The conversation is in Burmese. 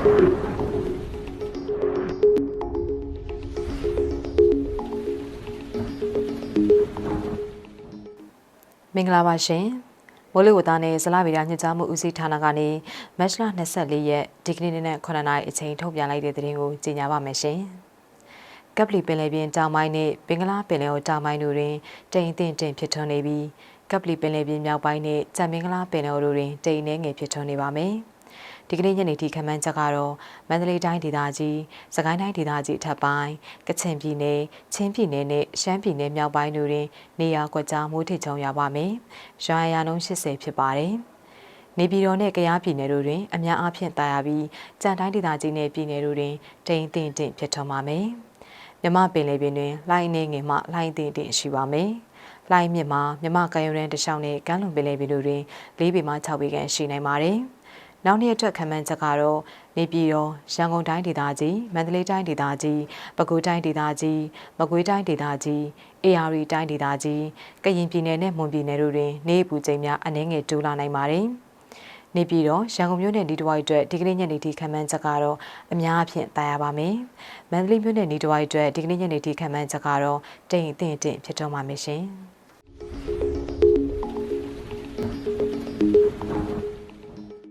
မင်္ဂလာပါရှင်မိုးလေဝသနဲ့ဇလဗီရာညစ်ကြားမှုဦးစီးဌာနကနေမတ်လ24ရက်ဒီကနေ့နေ့နဲ့9နာရီအချိန်ထုတ်ပြန်လိုက်တဲ့သတင်းကိုကြေညာပါမယ်ရှင်ကပ်ပလီပင်လယ်ပြင်တောင်ပိုင်းနဲ့ပင်ကလားပင်လယ်အော်တောင်ပိုင်းတို့တွင်တိမ်တင့်တင့်ဖြစ်ထွန်းနေပြီးကပ်ပလီပင်လယ်ပြင်မြောက်ပိုင်းနဲ့ကြံမင်္ဂလားပင်လယ်အော်တို့တွင်တိမ်နှဲငယ်ဖြစ်ထွန်းနေပါမယ်။ ဒီကနေ့ညနေထိခန့်မှန်းချက်ကတော့မန္တလေးတိုင်းဒေသကြီး၊စကိုင်းတိုင်းဒေသကြီးအထက်ပိုင်း၊ကချင်ပြည်နယ်၊ချင်းပြည်နယ်နဲ့ရှမ်းပြည်နယ်မြောက်ပိုင်းတို့တွင် နေရာကွက်ကြားမိုးထစ်ချုံရပါမယ်။ရွာရနှုန်း80ဖြစ်ပါတယ်။နေပြည်တော်နဲ့ကယားပြည်နယ်တို့တွင်အများအားဖြင့်တာယာပြီးကြံတိုင်းဒေသကြီးနဲ့ပြည်နယ်တို့တွင်တိမ်တင်တင်ဖြစ်ထွန်းပါမယ်။မြမပင်လေပင်တွင်လိုင်းနေငယ်မှလိုင်းတင်တင်ရှိပါမယ်။လိုင်းမြစ်မှာမြမကံရုံရန်တခြားနဲ့ကမ်းလွန်ပင်လေပင်တို့တွင်၄ပေမှ6ပေခန့်ရှိနိုင်ပါတယ်။ နောက်နေ့အတွက်ခံမှန်းချက်ကတော့နေပြည်တော်ရန်ကုန်တိုင်းဒေသကြီးမန္တလေးတိုင်းဒေသကြီးပဲခူးတိုင်းဒေသကြီးမကွေးတိုင်းဒေသကြီးအေရီတိုင်းဒေသကြီးကရင်ပြည်နယ်နဲ့မွန်ပြည်နယ်တို့တွင်နေပူချိန်များအနည်းငယ်တိုးလာနိုင်ပါတယ်။နေပြည်တော်ရန်ကုန်မြို့နယ်ဒီတဝိုက်အတွက်ဒီကနေ့ညနေထိခံမှန်းချက်ကတော့အများအပြားတာယာပါမယ်။မန္တလေးမြို့နယ်ဒီတဝိုက်အတွက်ဒီကနေ့ညနေထိခံမှန်းချက်ကတော့တိမ်အထင်အထင်ဖြစ်တော့မှာမရှင်။